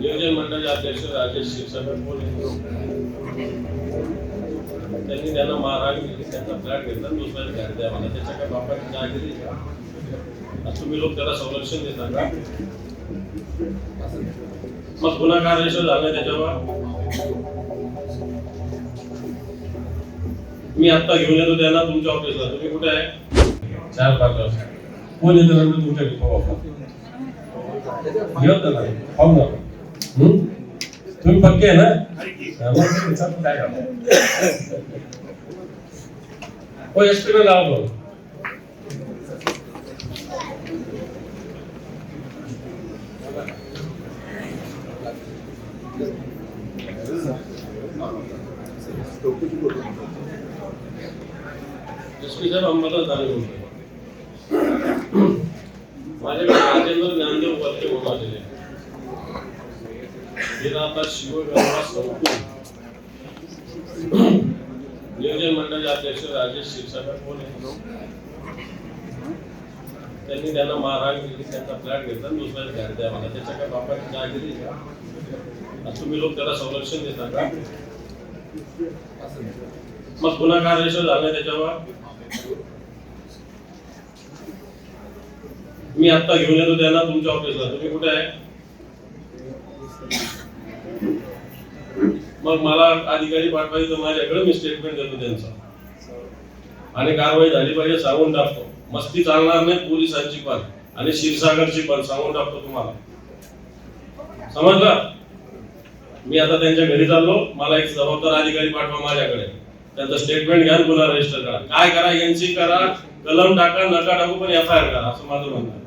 नियोजन मंडळाचे अध्यक्ष राजेश क्षीरसागर बोल त्यांनी त्यांना मारहाण केली त्यांचा फ्लॅट घेतला दुसऱ्याला घ्यायला द्या मला त्याच्या काय बापाची जहागिरी आहे तुम्ही लोक त्याला संरक्षण देता का? मग गुन्हा काय झाला त्याच्यावर? मी आता घेऊन येतो त्यांना तुमच्या ऑफिसला. तुम्ही कुठे आहे? चार पाच वाजता. कोण येतो तुमच्या हो, हो. घेऊन ना. हो तुम्ही पक्के आहे ना? हा, मग तुम्ही काय हो एस लावा बघ माझ्याकडे राजेंद्र ज्ञानदेव वर्ते म्हणून आलेले आहे. आता शिवगंगा नियोजन मंडळाचे अध्यक्ष राजेश क्षीरसागर बोले त्यांनी त्यांना मारहाण केली त्यांचा फ्लॅट घेतला आणि दुसऱ्याला द्या मला त्याच्या काय बापाची जहागिरी का तुम्ही लोक त्याला संरक्षण देता का? मग गुन्हा काय रजिस्टर झालाय त्याच्यावर? मी आता घेऊन येतो त्यांना तुमच्या ऑफिसला तुम्ही कुठे आहे? मग मला अधिकारी पाठवायचं माझ्याकडे मी स्टेटमेंट देतो त्यांचा. आणि कारवाई झाली पाहिजे सांगून टाकतो. मस्ती चालणार नाही पोलिसांची पण आणि क्षीरसागरची पण सांगून टाकतो तुम्हाला. समजलं? मी आता त्यांच्या घरी चाललो. मला एक जबाबदार अधिकारी पाठवा माझ्याकडे. त्यांचं स्टेटमेंट घ्या गुन्हा रजिस्टर करा. काय करा एनसी करा कलम टाका नका टाकू पण एफ आय आर करा असं माझं म्हणणं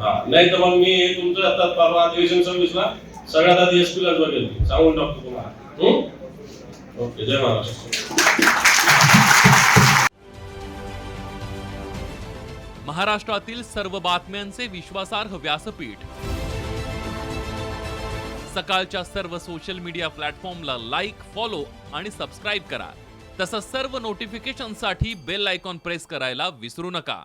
हा नाही तर मग मी तुमचं आता परवा अधिवेशन सर्व्हिसला सगळ्यात आधी एस पी बघेल सांगून टाकतो तुम्हाला. ओके जय महाराष्ट्र. महाराष्ट्रातील सर्व बातम्यांचे विश्वासार्ह व्यासपीठ. सकाळच्या सर्व सोशल मीडिया प्लॅटफॉर्मला लाईक फॉलो आणि सबस्क्राईब करा. तसंच सर्व नोटिफिकेशनसाठी बेल आयकॉन प्रेस करायला विसरू नका.